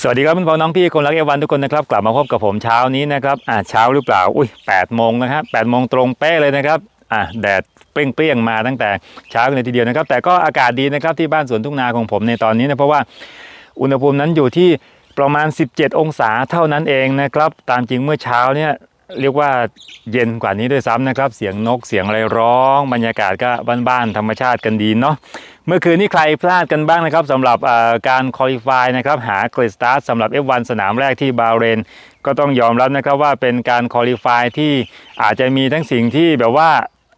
สวัสดีครับเพื่อน้องพี่คนรักเอวันทุกคนนะครับกลับมาพบกับผมเช้านี้นะครับอ่าเช้าหรือเปล่าอุ้ยแปดโมงนะครับแปดโมงตรงเป๊ะเลยนะครับอ่าแดดเปรี้ยงๆมาตั้งแต่เช้าเลยทีเดียวนะครับ แต่ก็อากาศดีนะครับที่บ้านสวนทุ่งนาของผมในตอนนี้นะเพราะว่าอุณหภูมินั้นอยู่ที่ประมาณ 17 องศาเท่านั้นเองนะครับ ตามจริงเมื่อเช้าเนี่ย เรียกว่าเย็นกว่านี้ด้วยซ้ำนะครับ เสียงนกเสียงอะไรร้อง บรรยากาศก็บ้านๆธรรมชาติกันดีเนาะเมื่อคืนนี้ใครพลาดกันบ้างนะครับสำหรับการคอลี่ฟายนะครับหาเกรดสตาร์ทสำหรับ F1 สนามแรกที่บาเรนก็ต้องยอมรับนะครับว่าเป็นการคอลี่ฟายที่อาจจะมีทั้งสิ่งที่แบบว่า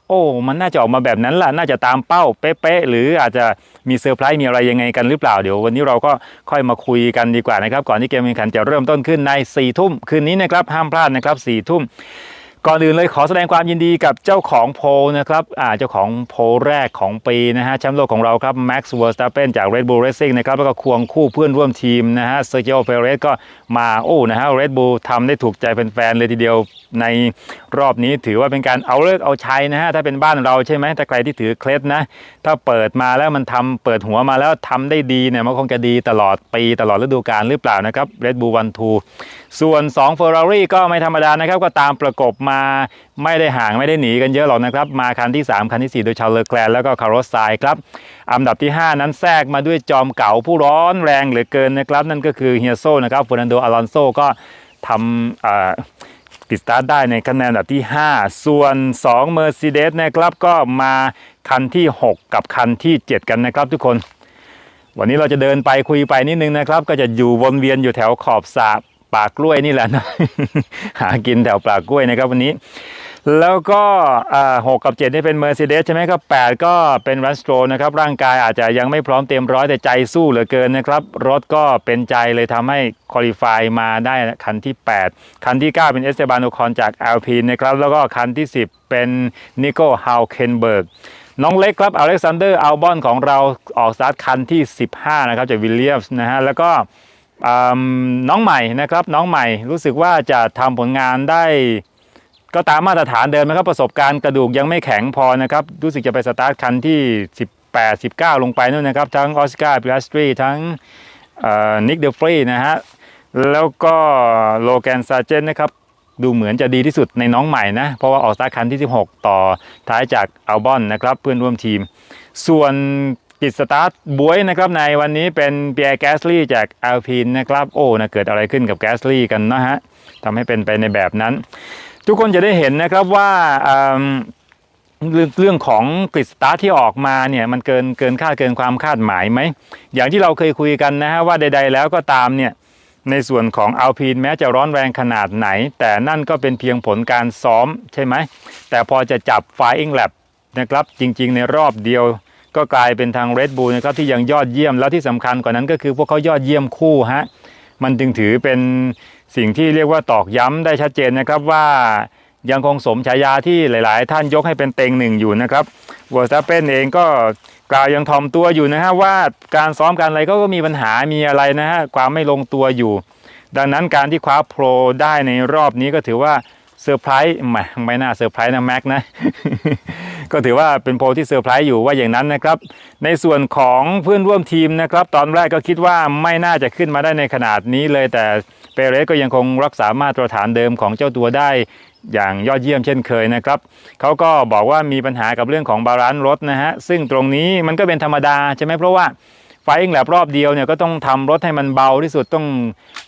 โอ้ มันน่าจะออกมาแบบนั้นล่ะ น่าจะตามเป้าเป๊ะๆหรืออาจจะมีเซอร์ไพรส์มีอะไรยังไงกันหรือเปล่าเดี๋ยววันนี้เราก็ค่อยมาคุยกันดีกว่านะครับ ก่อนที่เกมแข่งขันจะเริ่มต้นขึ้นใน4ี่ทุ่มคืนนี้นะครับห้ามพลาดนะครับ4ี่ทุ่ม ก่อนอื่นเลยขอแสดงความยินดีกับเจ้าของโพนะครับอ่าเจ้าของโพแรกของปีนะฮะแชมป์โลกของเราครับ Max Verstappen จาก Red Bull Racing นะครับแล้วก็ควงคู่เพื่อนร่วมทีมนะฮะ Sergio Perez ก็มาโอ้นะฮะ Red Bull ทำได้ถูกใจแฟนๆเลยทีเดียวในรอบนี้ถือว่าเป็นการเอาเลิกเอาชัยนะฮะถ้าเป็นบ้านเราใช่ไหมถ้าใครที่ถือเคล็ดนะ ถ้าเปิดมาแล้วมันทำเปิดหัวมาแล้วทำได้ดีเนี่ยมันคงจะดีตลอดปีตลอดฤดูกาลหรือเปล่านะครับ Red Bull 1 2ส่วน2 Ferrari ก็ไม่ธรรมดานะครับก็ตามประกบมาไม่ได้ห่างไม่ได้หนีกันเยอะหรอกนะครับ มาคันที่ 3 คันที่ 4 โดยชาร์ลเลอแกลนแล้วก็คาร์ลสไซน์ครับอันดับที่ 5 นั้นแทรกมาด้วยจอมเก่าผู้ร้อนแรงเหลือเกินนะครับ นั่นก็คือเฮียโซนะครับเฟอร์นันโดอลอนโซก็ทำติดสตาร์ทได้ในคะแนนอันดับที่ 5 ส่วน 2 Mercedes นะครับก็มาคันที่ 6 กับคันที่ 7 กันนะครับทุกคนวันนี้เราจะเดินไปคุยไปนิดนึงนะครับ ก็จะอยู่วนเวียนอยู่แถวขอบสระ ป่ากล้วยนี่แหละนะหากินแถวป่ากล้วยนะครับวันนี้ แล้วก็หกกับ7นี่เป็น Mercedes ใช่ไหมครับ8ก็เป็นรัสโตรนะครับร่างกายอาจจะยังไม่พร้อมเต็มร้อยแต่ใจสู้เหลือเกินนะครับ รถก็เป็นใจเลยทำให้คอลี่ฟายมาได้คันที่ 8 คันที่ 9 เป็นเอสเตบานโอคอนจาก a l p i n นะครับแล้วก็คันที่ 10 เป็นนิโก้ฮาวเคนเบิร์กน้องเล็กครับอเล็กซานเดอร์อัลบอนของเราออกสตาร์ทคันที่ 15 นะครับจากวิลเลียมส์นะฮะแล้วก็ น้องใหม่นะครับน้องใหม่รู้สึกว่าจะทำผลงานได้ก็ตามมาตรฐานเดิมนะครับประสบการณ์กระดูกยังไม่แข็งพอนะครับรู้สึกจะไปสตาร์ทคันที่ 18 19 ลงไปนู่นนะครับ ทั้งออสการ์พิลาสตรีทั้งนิกเดอฟรีนะฮะแล้วก็โลแกนซาเจนนะครับดูเหมือนจะดีที่สุดในน้องใหม่นะ เพราะว่าออกสตาร์ทคันที่ 16 ต่อท้ายจากอัลบอนนะครับเพื่อนร่วมทีม ส่วน กิจสตาร์ทบวยนะครับในวันนี้เป็นเปียร์แกสลี่จากอัลพินนะครับโอ้นะเกิดอะไรขึ้นกับแกสลี่กันนะฮะทำให้เป็นไปในแบบนั้น ทุกคนจะได้เห็นนะครับว่าเรื่องเรื่องของกริดสตาร์ทที่ออกมาเนี่ยมันเกินเกินคาดเกินความคาดหมายไหม อย่างที่เราเคยคุยกันนะฮะว่าใด ๆ แล้วก็ตามเนี่ยในส่วนของอัลพีนแม้จะร้อนแรงขนาดไหน แต่นั่นก็เป็นเพียงผลการซ้อมใช่ไหมแต่พอจะจับ Flying Lab นะครับจริง ๆ ในรอบเดียว ก็กลายเป็นทาง Red Bull นะครับที่ยังยอดเยี่ยมแล้วที่สำคัญกว่านั้นก็คือพวกเขายอดเยี่ยมคู่ฮะมันจึงถือเป็นสิ่งที่เรียกว่าตอกย้ำได้ชัดเจนนะครับว่ายังคงสมฉายาที่หลาย ๆ ท่านยกให้เป็นเต็งหนึ่งอยู่นะครับวอร์สตาเปนเองก็กล่าวยังทอมตัวอยู่นะฮะว่าการซ้อมการอะไรก็ก็มีปัญหามีอะไรนะฮะความไม่ลงตัวอยู่ ดังนั้นการที่คว้าโปรได้ในรอบนี้ก็ถือว่า เซอร์ไพรส์ไม่ไม่น่าเซอร์ไพรส์นะแม็กนะ ก็ถือว่าเป็นโปรที่เซอร์ไพรส์อยู่ว่าอย่างนั้นนะครับ ในส่วนของเพื่อนร่วมทีมนะครับ ตอนแรกก็คิดว่าไม่น่าจะขึ้นมาได้ในขนาดนี้เลย แต่เปเรสก็ยังคงรักษามาตรฐานเดิมของเจ้าตัวได้อย่างยอดเยี่ยมเช่นเคยนะครับเขาก็บอกว่ามีปัญหากับเรื่องของบาลานซ์รถนะฮะซึ่งตรงนี้มันก็เป็นธรรมดาใช่ไหมเพราะว่าไฟอิงแลบรอบเดียวเนี่ยก็ต้องทำรถให้มันเบาที่สุดต้อง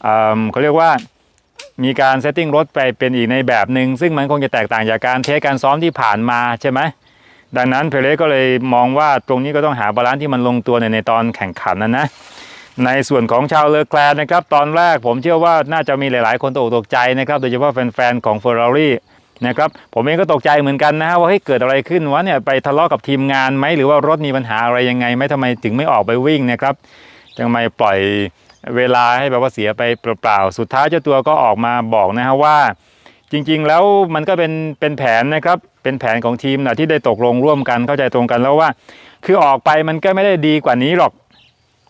เอเขาเรียกว่า มีการเซตติ้งรถไปเป็นอีกในแบบหนึ่งซึ่งมันคงจะแตกต่างจากการเทสการซ้อมที่ผ่านมาใช่ไหมดังนั้นเพเรก็เลยมองว่าตรงนี้ก็ต้องหาบาลานซ์ที่มันลงตัวในในตอนแข่งขันนะนะในส่วนของชาวเลอแคลนนะครับตอนแรกผมเชื่อว่าน่าจะมีหลาย ๆ คนตกตกใจนะครับโดยเฉพาะแฟน ๆ ของ Ferrari นะครับผมเองก็ตกใจเหมือนกันนะฮะว่าเฮ้ยเกิดอะไรขึ้นวะเนี่ยไปทะเลาะกับทีมงานไหมหรือว่ารถมีปัญหาอะไรยังไงไหมทำไมถึงไม่ออกไปวิ่งนะครับทำไมปล่อย เวลาให้แบบว่าเสียไปเปล่าๆ สุดท้ายเจ้าตัวก็ออกมาบอกนะฮะว่า จริงๆ แล้วมันก็เป็นเป็นแผนนะครับ เป็นแผนของทีมนะที่ได้ตกลงร่วมกันเข้าใจตรงกันแล้วว่า คือออกไปมันก็ไม่ได้ดีกว่านี้หรอก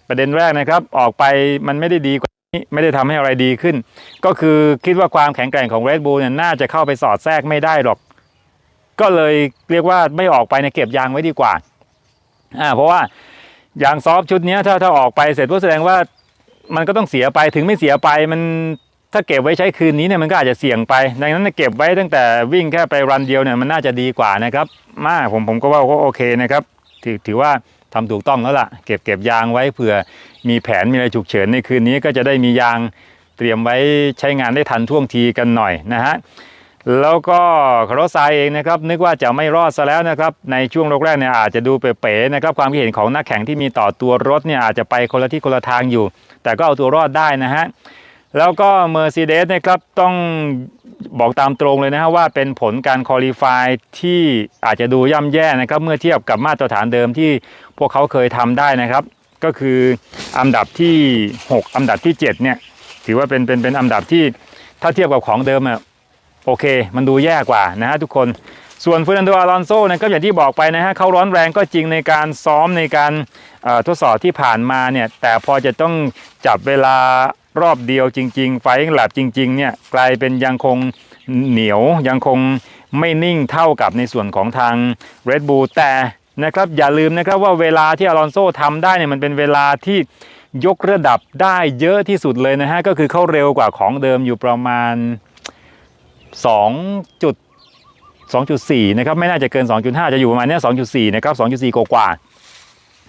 ประเด็นแรกนะครับ ออกไปมันไม่ได้ดีกว่านี้ไม่ได้ทำให้อะไรดีขึ้น ก็คือคิดว่าความแข็งแกร่งของ Red Bull เนี่ยน่าจะเข้าไปสอดแทรกไม่ได้หรอก ก็เลยเรียกว่าไม่ออกไปเนี่ยเก็บยางไว้ดีกว่าอ่าเพราะว่ายางซอฟชุดนี้ถ้าถ้าออกไปเสร็จก็แสดงว่า มันก็ต้องเสียไปถึงไม่เสียไปมันถ้าเก็บไว้ใช้คืนนี้เนี่ยมันก็อาจจะเสี่ยงไป ดังนั้นเก็บไว้ตั้งแต่วิ่งแค่ไปรันเดียวเนี่ยมันน่าจะดีกว่านะครับ มากผมผมก็ว่าก็โอเคนะครับถือถือว่าทำถูกต้องแล้วล่ะ เก็บเก็บยางไว้เผื่อมีแผนมีอะไรฉุกเฉินในคืนนี้ก็จะได้มียางเตรียมไว้ใช้งานได้ทันท่วงทีกันหน่อยนะฮะ แล้วก็คาร์ลไซน์เองนะครับนึกว่าจะไม่รอดซะแล้วนะครับในช่วงแรกๆเนี่ยอาจจะดูเป๋ๆนะครับความคิดเห็นของนักแข่งที่มีต่อตัวรถเนี่ยอาจจะไปคนละที่คนละทางอยู่ แต่ก็เอาตัวรอดได้นะฮะแล้วก็ Mercedes นะครับต้องบอกตามตรงเลยนะฮะว่าเป็นผลการคอลี่ฟายที่อาจจะดูย่ำแย่นะครับเมื่อเทียบกับมาตรฐานเดิมที่พวกเขาเคยทำได้นะครับ ก็คืออันดับที่ 6 อันดับที่ 7 เนี่ยถือว่าเป็นเป็นเป็นอันดับที่ถ้าเทียบกับของเดิมอะ โอเค มันดูแย่กว่านะฮะทุกคน ส่วนเฟอร์นันโดอาลอนโซนะครับอย่างที่บอกไปนะฮะเขาร้อนแรงก็จริงในการซ้อมในการทดสอบที่ผ่านมาเนี่ยแต่พอจะต้องจับเวลารอบเดียวจริง ๆ ไฟล์แลบจริงๆเนี่ยกลายเป็นยังคงเหนียวยังคงไม่นิ่งเท่ากับในส่วนของทาง Red Bull แต่นะครับอย่าลืมนะครับว่าเวลาที่อลอนโซทำได้เนี่ยมันเป็นเวลาที่ยกระดับได้เยอะที่สุดเลยนะฮะก็คือเข้าเร็วกว่าของเดิมอยู่ประมาณ 2จุด2.4 นะครับ ไม่น่าจะเกิน 2.5 จะอยู่ประมาณนี้2.4 นะครับ 2.4 กว่ากว่า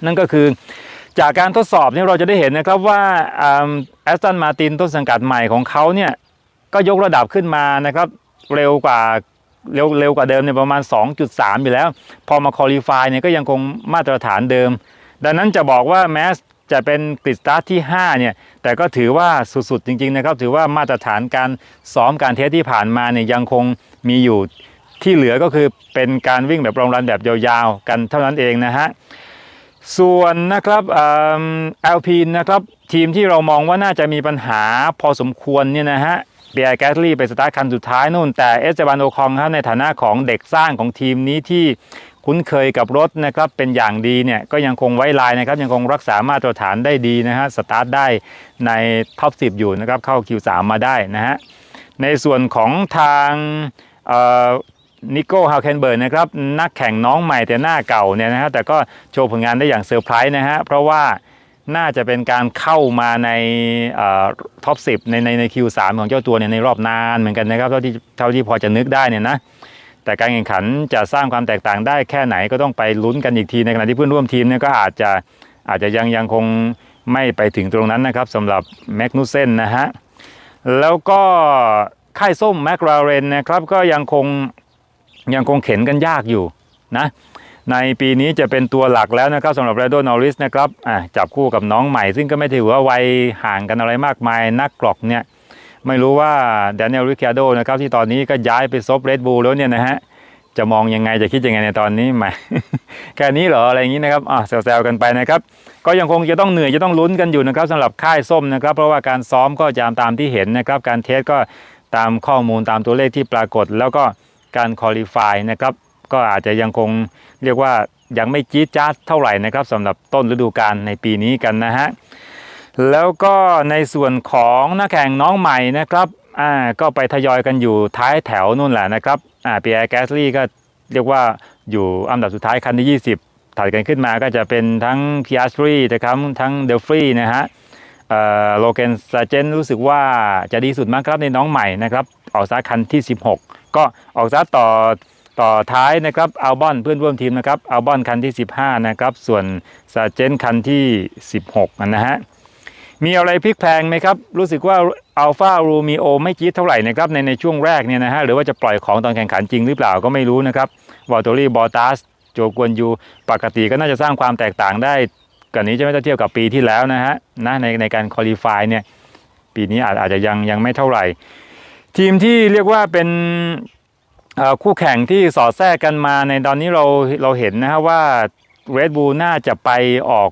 นั่นก็คือจากการทดสอบเนี่ยเราจะได้เห็นนะครับว่าแอสตันมาตินต้นสังกัดใหม่ของเขาเนี่ยก็ยกระดับขึ้นมานะครับเร็วกว่าเร็วเร็วกว่าเดิมเนี่ยประมาณ 2.3 อยู่แล้ว พอมาคอลี่ฟายเนี่ยก็ยังคงมาตรฐานเดิม ดังนั้นจะบอกว่าแม้ จะเป็นกริดสตาร์ทที่5เนี่ยแต่ก็ถือว่าสุดๆจริงๆนะครับถือว่ามาตรฐานการซ้อมการเทสที่ผ่านมาเนี่ยยังคงมีอยู่ที่เหลือก็คือเป็นการวิ่งแบบรองรันแบบยาวๆ กันเท่านั้นเองนะฮะส่วนนะครับเอลพีนนะครับทีมที่เรามองว่าน่าจะมีปัญหาพอสมควรเนี่ยนะฮะเบียร์แกสลี่ไปสตาร์ทคันสุดท้ายนู่นแต่เอสเตบานโอคองครับในฐานะของเด็กสร้างของทีมนี้ที่ คุ้นเคยกับรถนะครับเป็นอย่างดีเนี่ยก็ยังคงไว้ลายนะครับยังคงรักษามาตรฐานได้ดีนะฮะสตาร์ทได้ในท็อป 10 อยู่นะครับเข้า Q3 มาได้นะฮะในส่วนของทางนิโก้ฮาวเคนเบิร์ดนะครับนักแข่งน้องใหม่แต่หน้าเก่าเนี่ยนะฮะแต่ก็โชว์ผลงานได้อย่างเซอร์ไพรส์นะฮะเพราะว่าน่าจะเป็นการเข้ามาในท็อป 10 ในในใน Q3 ของเจ้าตัวเนี่ยในรอบนานเหมือนกันนะครับเท่าที่เท่าที่พอจะนึกได้เนี่ยนะ แต่การแข่งขันจะสร้างความแตกต่างได้แค่ไหนก็ต้องไปลุ้นกันอีกทีในขณะที่เพื่อนร่วมทีมเนี่ยก็อาจจะอาจจะยังยังคงไม่ไปถึงตรงนั้นนะครับสำหรับแมกนูเซนนะฮะแล้วก็ค่ายส้มแมคลาเรนนะครับก็ยังคงยังคงเข็นกันยากอยู่นะในปีนี้จะเป็นตัวหลักแล้วนะครับสำหรับเรโดนอริสนะครับจับคู่กับน้องใหม่ซึ่งก็ไม่ถือว่าวัยห่างกันอะไรมากมายนักกรอกเนี่ย ไม่รู้ว่าแดเนียลริคาโดนะครับที่ตอนนี้ก็ย้ายไปซบเรดบูลแล้วเนี่ยนะฮะจะมองยังไงจะคิดยังไงในตอนนี้หม่แค่นี้เหรออะไรอย่างนี้นะครับอะแซวๆกันไปนะครับ ก็ยังคงจะต้องเหนื่อยจะต้องลุ้นกันอยู่นะครับสำหรับค่ายส้มนะครับ เพราะว่าการซ้อมก็จะตามที่เห็นนะครับ การเทสก็ตามข้อมูลตามตัวเลขที่ปรากฏ แล้วก็การคอลี่ฟายนะครับก็อาจจะยังคงเรียกว่ายังไม่จี๊ดจ๊าดเท่าไหร่นะครับสำหรับต้นฤดูกาลในปีนี้กันนะฮะ แล้วก็ในส่วนของนักแข่งน้องใหม่นะครับอ่าก็ไปทยอยกันอยู่ท้ายแถวนู่นแหละนะครับอ่าปีแอร์แกสลี่ก็เรียกว่าอยู่อันดับสุดท้ายคันที่ 20 ถัดกันขึ้นมาก็จะเป็นทั้งพิอาสตรีนะครับทั้งเดลฟรีนะฮะโลเกนซาเจนรู้สึกว่าจะดีสุดมากครับในน้องใหม่นะครับออกซาคันที่ 16 ก็ออกซาต่อต่อท้ายนะครับอัลบอนเพื่อนร่วมทีมนะครับอัลบอนคันที่ 15 นะครับ ส่วนซาเจนคันที่ 16 นะฮะ มีอะไรพลิกแพงไหมครับ รู้สึกว่าอัลฟารูมิโอไม่จี๊ดเท่าไหร่นะครับในในช่วงแรกเนี่ยนะฮะหรือว่าจะปล่อยของตอนแข่งขันจริงหรือเปล่าก็ไม่รู้นะครับวอลตอรี่บอตัสโจกวนยูปกติก็น่าจะสร้างความแตกต่างได้กันนี้จะไม่ต้องเทียบกับปีที่แล้วนะฮะนะในในการคอลี่ฟายเนี่ยปีนี้อาจอาจจะยังยังไม่เท่าไหร่ ทีมที่เรียกว่าเป็นคู่แข่งที่สอดแทรกกันมาในตอนนี้เราเราเห็นนะฮะว่า Red Bull น่าจะไปออก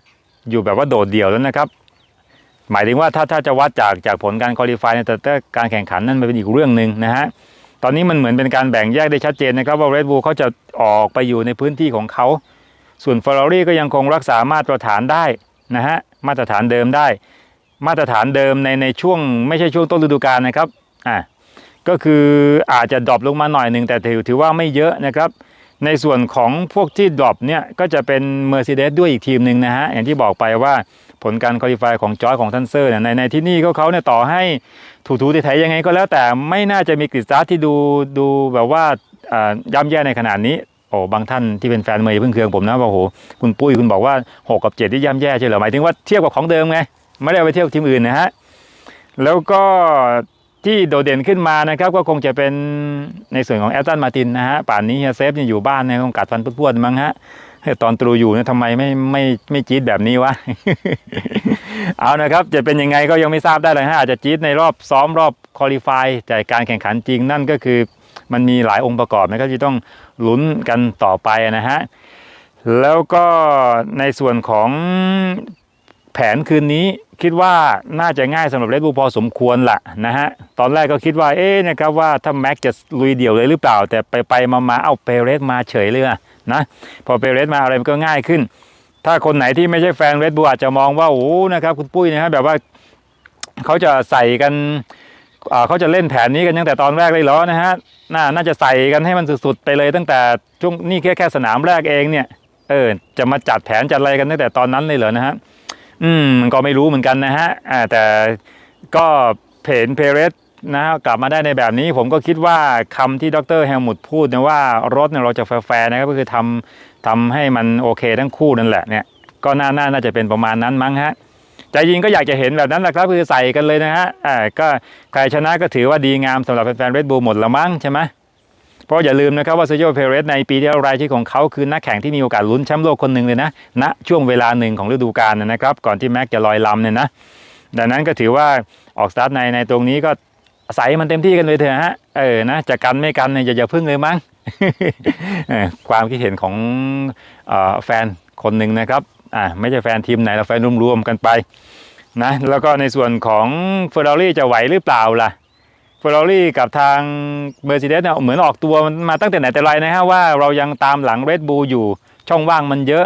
อยู่แบบว่าโดดเดี่ยวแล้วนะครับ หมายถึงว่าถ้าถ้าจะวัดจากจากผลการคอลี่ฟายในแต่การแข่งขันนั่นเป็นอีกเรื่องหนึ่งนะฮะตอนนี้มันเหมือนเป็นการแบ่งแยกได้ชัดเจนนะครับว่า Red Bull เขาจะออกไปอยู่ในพื้นที่ของเขา ส่วน Ferrari ก็ยังคงรักษามาตรฐานได้นะฮะมาตรฐานเดิมได้ มาตรฐานเดิมในในช่วง ไม่ใช่ช่วงต้นฤดูกาลนะครับอ่าก็คืออาจจะดรอปลงมาหน่อยหนึ่งแต่ถือถือว่าไม่เยอะนะครับ ในส่วนของพวกที่ดรอปเนี่ยก็จะเป็น Mercedes ด้วยอีกทีมหนึ่งนะฮะ อย่างที่บอกไปว่าผลการคุริฟายของจอร์จของทันเซอร์เนี่ยในในที่นี่ก็เขาเนี่ยต่อให้ถูถูไถๆยังไงก็แล้วแต่ไม่น่าจะมีกริดสตาร์ทที่ดูดูแบบว่าอ่าย่ำแย่ในขนาดนี้โอ้บางท่านที่เป็นแฟนเมย์เพิ่งเคืองผมนะว่าโอ้โหคุณปุ้ยคุณบอกว่า 6 กับ7ที่ย่ำแย่ใช่เหรอหมายถึงว่าเทียบกับของเดิมไงไม่ได้ไปเทียบกับทีมอื่นนะฮะแล้วก็ ที่โดดเด่นขึ้นมานะครับก็คงจะเป็นในส่วนของแอตตันมาตินนะฮะป่านนี้เฮียเซฟยังอยู่บ้านนะคงกัดฟันพูดๆมั้งฮะตอนตรูอยู่เนี่ยทำไมไม่ไม่ไม่จี๊ดแบบนี้วะ เอานะครับ จะเป็นยังไงก็ยังไม่ทราบได้เลยฮะอาจจะจี๊ดในรอบซ้อมรอบคอลี่ฟายแต่การแข่งขันจริงนั่นก็คือ มันมีหลายองค์ประกอบนะครับที่ต้องลุ้นกันต่อไปนะฮะแล้วก็ในส่วนของแผนคืนนี้ คิดว่าน่าจะง่ายสำหรับเรดบูพอสมควรละนะฮะตอนแรกก็คิดว่าเอ๊ะนะครับว่าถ้าแม็กจะลุยเดี่ยวเลยหรือเปล่า แต่ไปไปมามาเอาเปเรสมาเฉยเลยอะนะพอเปเรสมาอะไรมันก็ง่ายขึ้น ถ้าคนไหนที่ไม่ใช่แฟนเรดบูอาจจะมองว่าโอ้นะครับคุณปุ้ยนะฮะแบบว่าเขาจะใส่กันเขาจะเล่นแผนนี้กันตั้งแต่ตอนแรกเลยเหรอนะฮะน่าน่าจะใส่กันให้มันสุดๆไปเลยตั้งแต่ช่วงนี่แค่แค่สนามแรกเองเนี่ยเออจะมาจัดแผนจัดอะไรกันตั้งแต่ตอนนั้นเลยเหรอนะฮะ อืมก็ไม่รู้เหมือนกันนะฮะแต่ก็เพนเพเรสนะฮะกลับมาได้ในแบบนี้ผมก็คิดว่าคำที่ดรแฮมมุดพูดนะว่ารถเนี่ยเราจะแฟร์นะครับก็คือทำทำให้มันโอเคทั้งคู่นั่นแหละเนี่ยก็น่าน่าจะเป็นประมาณนั้นมั้งฮะใจจริงก็อยากจะเห็นแบบนั้นแหละครับคือใส่กันเลยนะฮะอ่าก็ใครชนะก็ถือว่าดีงามสำหรับแฟนๆเรดบูลหมดละมั้งใช่ไหม เพราะอย่าลืมนะครับว่าเซโยเพเรสในปีที่แล้วรายชื่อของเขาคือนักแข่งที่มีโอกาสลุ้นแชมป์โลกคนหนึ่งเลยนะณช่วงเวลาหนึ่งของฤดูกาลนะครับ ก่อนที่แม็กจะลอยลำเนี่ยนะดังนั้นก็ถือว่าออกสตาร์ทในในตรงนี้ก็ใส่มันเต็มที่กันเลยเถอะฮะเออนะจะกันไม่กันเนี่ยอย่าอย่าพึ่งเลยมั้งความคิดเห็นของออแฟนคนหนึ่งนะครับอ่าไม่ใช่แฟนทีมไหนเราแฟนรวมๆกันไปนะแล้วก็ในส่วนของเฟอร์รารี่จะไหวหรือเปล่าล่ะ เฟอร์รารี่กับทางเมอร์เซเดสเนี่ยเหมือนออกตัวมาตั้งแต่ไหนแต่ไรนะฮะว่าเรายังตามหลังเรดบูลอยู่ช่องว่างมันเยอะ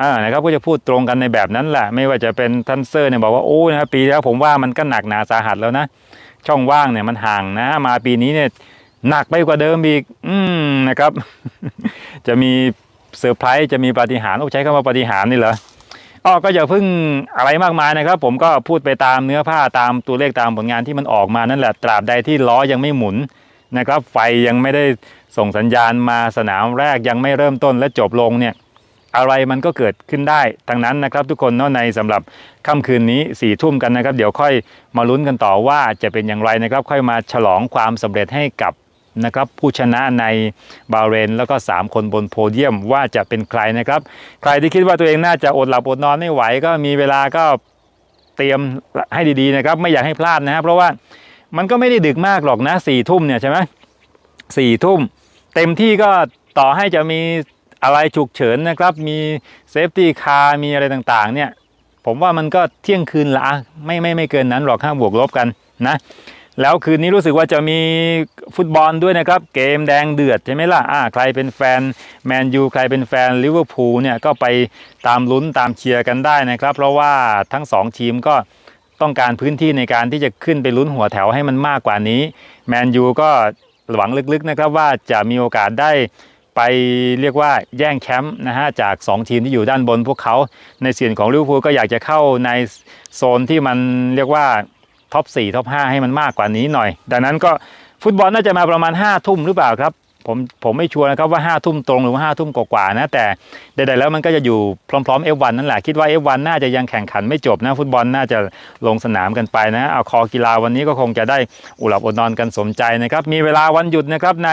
อ่านะครับก็จะพูดตรงกันในแบบนั้นแหละ ไม่ว่าจะเป็นทันเซอร์เนี่ยบอกว่าโอ้นะครับปีแล้วผมว่ามันก็หนักหนาสาหัสแล้วนะ ช่องว่างเนี่ยมันห่างนะ มาปีนี้เนี่ยหนักไปกว่าเดิมอีก อืมนะครับ จะมีเซอร์ไพรส์จะมีปาฏิหาริย์โอ้ใช้คำว่าปาฏิหาริย์นี่เหรอ ออก็อย่าเพิ่งอะไรมากมายนะครับ ผมก็พูดไปตามเนื้อผ้าตามตัวเลขตามผลงานที่มันออกมานั่นแหละตราบใดที่ล้อยังไม่หมุนนะครับ ไฟยังไม่ได้ส่งสัญญาณมาสนามแรกยังไม่เริ่มต้นและจบลงเนี่ยอะไรมันก็เกิดขึ้นได้ทั้งนั้นนะครับ ทุกคนเนาะในสำหรับค่ำคืนนี้สี่ทุ่มกันนะครับ เดี๋ยวค่อยมาลุ้นกันต่อว่าจะเป็นอย่างไรนะครับ ค่อยมาฉลองความสำเร็จให้กับ นะครับผู้ชนะในบาเรนแล้วก็ 3 คนบนโพเดียมว่าจะเป็นใครนะครับ ใครที่คิดว่าตัวเองน่าจะอดหลับอดนอนไม่ไหว ก็มีเวลาก็เตรียมให้ดีๆนะครับไม่อยากให้พลาดนะครับเพราะว่ามันก็ไม่ได้ดึกมากหรอกนะสี่ทุ่มเนี่ยใช่ไหมสี่ทุ่มเต็มที่ก็ต่อให้จะมีอะไรฉุกเฉินนะครับ มีเซฟตี้คาร์มีอะไรต่างๆเนี่ยผมว่ามันก็เที่ยงคืนละไม่ไม่ไม่เกินนั้นหรอกห้าบวกลบกันนะ แล้วคืนนี้รู้สึกว่าจะมีฟุตบอลด้วยนะครับ เกมแดงเดือดใช่ไหมล่ะอ่าใครเป็นแฟนแมนยูใครเป็นแฟนลิเวอร์พูลเนี่ยก็ไปตามลุ้นตามเชียร์กันได้นะครับ เพราะว่าทั้งสองทีมก็ต้องการพื้นที่ในการที่จะขึ้นไปลุ้นหัวแถวให้มันมากกว่านี้แมนยูก็หวังลึกๆนะครับว่าจะมีโอกาสได้ไปเรียกว่าแย่งแชมป์นะฮะจาก 2 ทีมที่อยู่ด้านบนพวกเขาในส่วนของลิเวอร์พูลก็อยากจะเข้าในโซนที่มันเรียกว่า ท็อป4ท็อป5ให้มันมากกว่านี้หน่อย ดังนั้นก็ฟุตบอลน่าจะมาประมาณ5ทุ่มหรือเปล่าครับ ผมผมไม่ชัวร์นะครับว่า5ทุ่มตรงหรือว่า5ทุ่มกว่าๆนะ แต่ใดๆแล้วมันก็จะอยู่พร้อมๆ F1 นั่นแหละคิดว่า F1 น่าจะยังแข่งขันไม่จบนะ ฟุตบอลน่าจะลงสนามกันไปนะเอาคอกีฬาวันนี้ก็คงจะได้อุหลับอดนอนกันสมใจนะครับมีเวลาวันหยุดนะครับใน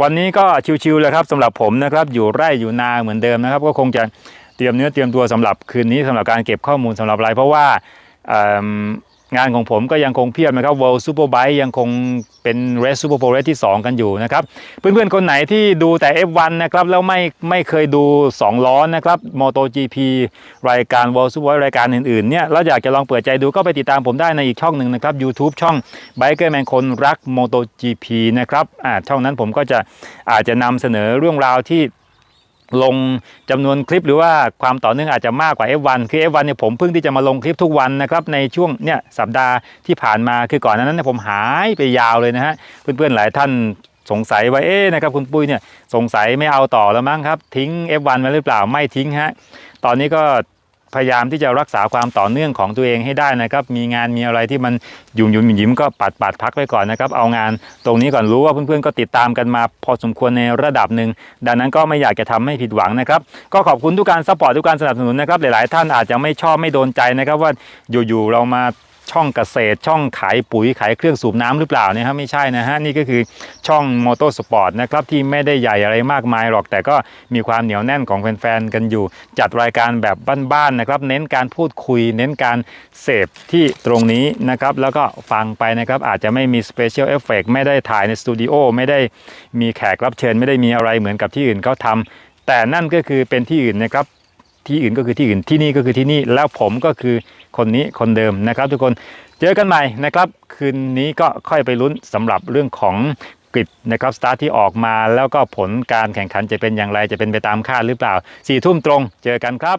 วันนี้ก็ชิวๆเลยครับสำหรับผมนะครับอยู่ไร่อยู่นาเหมือนเดิมนะครับ ก็คงจะเตรียมเนื้อเตรียมตัวสำหรับคืนนี้สำหรับการเก็บข้อมูลสำหรับอะไรเพราะว่า งานของผมก็ยังคงเพียบนะครับ World Superbike ยังคงเป็น Race Super Pro Race ที่ 2 กันอยู่นะครับ เพื่อนๆ คนไหนที่ดูแต่ F1 นะครับ แล้วไม่ไม่เคยดู 2 ล้อนะครับ MotoGP รายการ World Superbike รายการอื่นๆ เนี่ยแล้วอยากจะลองเปิดใจดูก็ไปติดตามผมได้ในอีกช่องหนึ่งนะครับ YouTube ช่อง Biker Man คนรัก MotoGP นะครับอ่าช่องนั้นผมก็จะอาจจะนำเสนอเรื่องราวที่ ลงจำนวนคลิปหรือว่าความต่อเนื่องอาจจะมากกว่า F1 คือ F1 เนี่ยผมเพิ่งที่จะมาลงคลิปทุกวันนะครับในช่วงเนี่ยสัปดาห์ที่ผ่านมาคือก่อนนั้นเนี่ยผมหายไปยาวเลยนะฮะเพื่อนๆหลายท่านสงสัยว่าเอ๊ะนะครับคุณปุ้ยเนี่ยสงสัยไม่เอาต่อแล้วมั้งครับ ทิ้ง F1 ไว้หรือเปล่าไม่ทิ้งฮะตอนนี้ก็ พยายามที่จะรักษาความต่อเนื่องของตัวเองให้ได้นะครับ มีงานมีอะไรที่มันยุ่งยุ่มยิ้มก็ปัดปัดพักไปก่อนนะครับ เอางานตรงนี้ก่อนรู้ว่าเพื่อนๆก็ติดตามกันมาพอสมควรในระดับหนึ่งดังนั้นก็ไม่อยากจะทำให้ผิดหวังนะครับ ก็ขอบคุณทุกการซัพพอร์ตทุกการสนับสนุนนะครับ หลายๆ ท่านอาจจะไม่ชอบไม่โดนใจนะครับว่าอยู่ๆเรามา ช่องเกษตร ช่องขายปุ๋ยขายเครื่องสูบน้ำหรือเปล่าเนี่ยฮะไม่ใช่นะฮะนี่ก็คือช่องมอเตอร์สปอร์ตนะครับที่ไม่ได้ใหญ่อะไรมากมายหรอก แต่ก็มีความเหนียวแน่นของแฟนๆกันอยู่ จัดรายการแบบบ้านๆนะครับ เน้นการพูดคุย เน้นการเสพที่ตรงนี้นะครับแล้วก็ฟังไปนะครับอาจจะไม่มีสเปเชียลเอฟเฟกไม่ได้ถ่ายในสตูดิโอไม่ได้มีแขกรับเชิญไม่ได้มีอะไรเหมือนกับที่อื่นเขาทำแต่นั่นก็คือเป็นที่อื่นนะครับที่อื่นก็คือที่อื่นที่นี่ก็คือที่นี่แล้วผมก็คือ คนนี้คนเดิมนะครับ ทุกคนเจอกันใหม่นะครับ คืนนี้ก็ค่อยไปลุ้นสำหรับเรื่องของกริดนะครับสตาร์ทที่ออกมาแล้วก็ผลการแข่งขันจะเป็นอย่างไรจะเป็นไปตามคาดหรือเปล่าสี่ทุ่มตรง เจอกันครับ